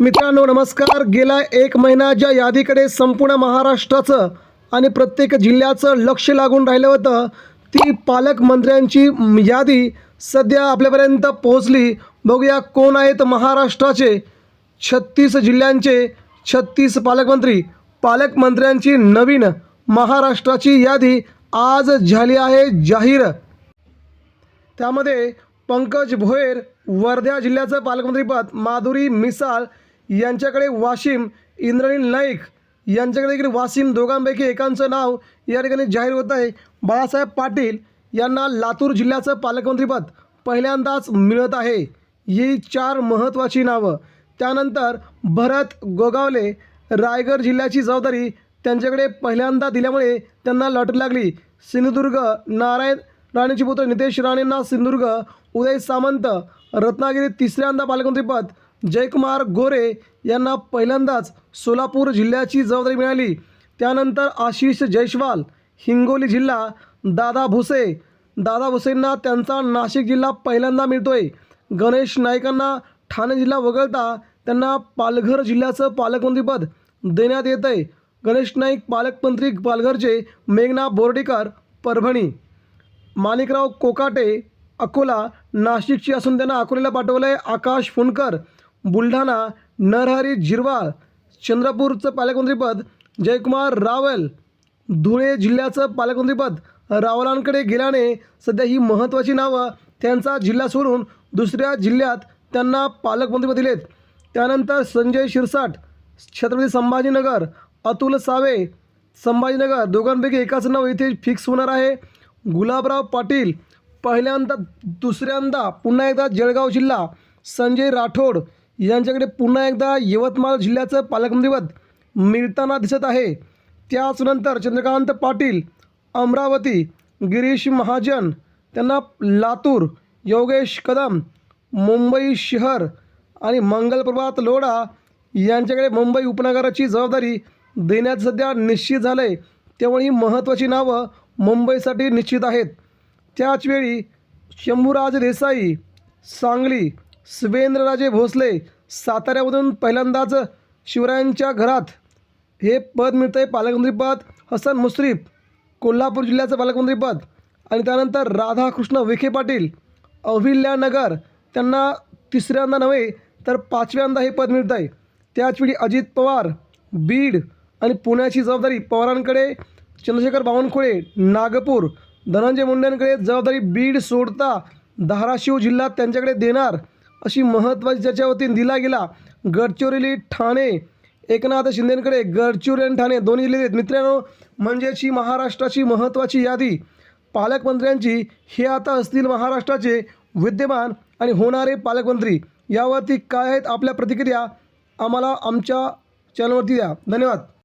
मित्रांनो नमस्कार. गेल्या एक महिन्याच्या यादीकडे संपूर्ण महाराष्ट्राचं आणि प्रत्येक जिल्ह्याचं लक्ष लागून राहिलं होतं ती पालकमंत्र्यांची यादी सध्या आपल्यापर्यंत पोहोचली. बघूया कोण आहेत महाराष्ट्राचे छत्तीस जिल्ह्यांचे छत्तीस पालकमंत्री. पालकमंत्र्यांची नवीन महाराष्ट्राची यादी आज झाली आहे जाहीर. त्यामध्ये पंकज भोयर वर्धा जिल्ह्याचं पालकमंत्रीपद माधुरी मिसाळ यांच्याकडे वाशिम इंद्रनील नाईक यांच्याकडे देखील वाशिम दोघांपैकी एकांचं नाव या ठिकाणी जाहीर होत आहे. बाळासाहेब पाटील यांना लातूर जिल्ह्याचं पालकमंत्रीपद पहिल्यांदाच मिळत आहे. ही चार महत्त्वाची नावं. त्यानंतर भरत गोगावले रायगड जिल्ह्याची जबाबदारी त्यांच्याकडे पहिल्यांदा दिल्यामुळे त्यांना लॉटरी लागली. सिंधुदुर्ग नारायण राणेचे पुत्र नितेश राणेंना सिंधुदुर्ग उदय सामंत रत्नागिरी तिसऱ्यांदा पालकमंत्रीपद जयकुमार गोरे यांना पहिल्यांदाच सोलापूर जिल्ह्याची जबाबदारी मिळाली. त्यानंतर आशिष जयस्वाल हिंगोली जिल्हा दादा भुसे. दादा भुसेंना त्यांचा नाशिक जिल्हा पहिल्यांदा मिळतोय. गणेश नाईकांना ठाणे जिल्हा वगळता त्यांना पालघर जिल्ह्याचं पालकमंत्रीपद देण्यात येत आहे गणेश नाईक पालकमंत्री पालघरचे मेघना बोर्डीकर परभणी. माणिकराव कोकाटे अकोला नाशिकची असून त्यांना अकोल्याला पाठवलं आहे आकाश फुंडकर. बुलढाणा नरहरी जिरवाळ चंद्रपूरचं पालकमंत्रीपद जयकुमार रावल धुळे जिल्ह्याचं पालकमंत्रीपद रावलांकडे गेल्याने सध्या ही महत्त्वाची नावं त्यांचा जिल्हा सोडून दुसऱ्या जिल्ह्यात त्यांना पालकमंत्रीपद दिलेत. त्यानंतर संजय शिरसाट छत्रपती संभाजीनगर अतुल सावे संभाजीनगर दोघांपैकी एकाचं नाव इथे फिक्स होणार आहे. गुलाबराव पाटील पहिल्यांदा दुसऱ्यांदा पुन्हा एकदा जळगाव जिल्हा संजय राठोड यांच्याकडे पुन्हा एकदा यवतमाळ जिल्ह्याचं पालकमंत्रीपद मिळताना दिसत आहे. त्याचनंतर चंद्रकांत पाटील अमरावती गिरीश महाजन त्यांना लातूर योगेश कदम मुंबई शहर आणि मंगलप्रभात लोढा यांच्याकडे मुंबई उपनगराची जबाबदारी देण्यात सध्या निश्चित झालं आहे त्यामुळे ही महत्त्वाची नावं मुंबईसाठी निश्चित आहेत. त्याचवेळी शंभूराज देसाई सांगली सुवेंद्रराजे भोसले साताऱ्यामधून पहिल्यांदाच शिवरायांच्या घरात. हे पद मिळतं आहे पालकमंत्रीपद हसन मुश्रीफ कोल्हापूर जिल्ह्याचं पालकमंत्रीपद आणि त्यानंतर राधाकृष्ण विखे पाटील अहिल्यानगर त्यांना तिसऱ्यांदा नव्हे तर पाचव्यांदा हे पद मिळतं आहे त्याचवेळी अजित पवार बीड आणि पुण्याची जबाबदारी पवारांकडे. चंद्रशेखर बावनकुळे नागपूर. धनंजय मुंडेंकडे जबाबदारी बीड सोडता धाराशिव जिल्हा त्यांच्याकडे देणार. अशी महत्त्वाची ज्याच्या होती. दिला गेला. गडचिरोली ठाणे एकनाथ शिंदेकडे गडचिरोली आणि ठाणे दोन्ही जिल्हे आहेत मित्रांनो म्हणजेच ही महाराष्ट्राची महत्त्वाची यादी. पालकमंत्र्यांची हे आता असतील महाराष्ट्राचे विद्यमान आणि होणारे पालकमंत्री. यावरती काय आहेत आपल्या प्रतिक्रिया आम्हाला आमच्या चॅनलवरती द्या. धन्यवाद.